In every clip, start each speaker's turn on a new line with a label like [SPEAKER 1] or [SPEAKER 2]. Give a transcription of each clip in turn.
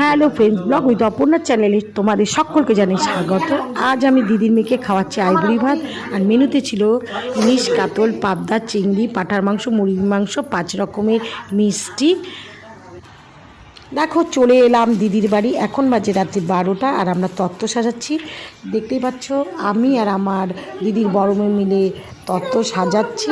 [SPEAKER 1] Hello friends blog with অপর্ণার চ্যানেলে তোমাদের সকলকে জানাই স্বাগত। আজ আমি দিদির মেয়েকে খাওয়াচ্ছি আইবুড়ি ভাত আর মেনুতে ছিল ইলিশ, কাতল, পাবদা, চিংড়ি, পাঠার মাংস, মুরগির মাংস, পাঁচ রকমের মিষ্টি দেখো, চলে এলাম দিদির বাড়ি। এখন বাজে রাত্রি বারোটা আর আমরা তত্ত্ব সাজাচ্ছি। দেখতেই পাচ্ছ, আমি আর আমার দিদির বড় মিলে তত্ত্ব সাজাচ্ছি।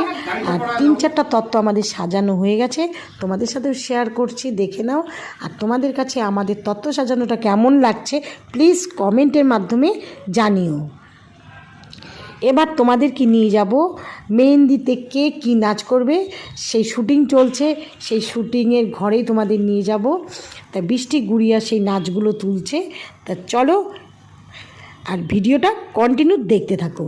[SPEAKER 1] আর তিন চারটা তত্ত্ব আমাদের সাজানো হয়ে গেছে। তোমাদের সাথেও শেয়ার করছি, দেখে নাও। আর তোমাদের কাছে আমাদের তত্ত্ব সাজানোটা কেমন লাগছে প্লিজ কমেন্টের মাধ্যমে জানিও। এবার তোমাদেরকে নিয়ে যাব মেহেন্দিতে কে কী নাচ করবে। সেই শুটিং চলছে, সেই শুটিংয়ের ঘরেই তোমাদের নিয়ে যাব। তা বৃষ্টি গুড়িয়া সেই নাচগুলো তুলছে। তা চলো, আর ভিডিওটা কন্টিনিউ দেখতে থাকো।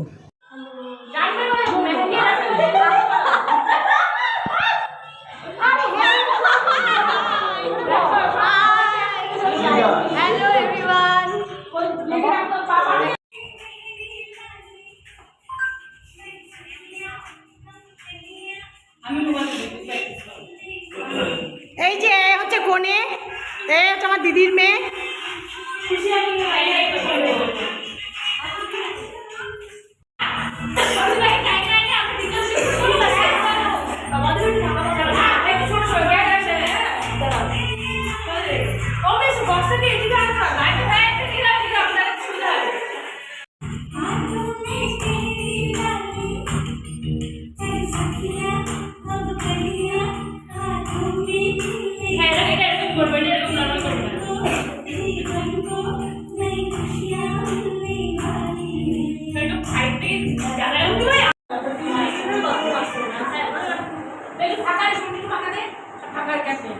[SPEAKER 1] এই যে এ হচ্ছে কোনে এ হচ্ছে আমার দিদির মেয়ে।
[SPEAKER 2] ফাঁকা শুনতে ফাঁকা দে। ফাঁকা কাছে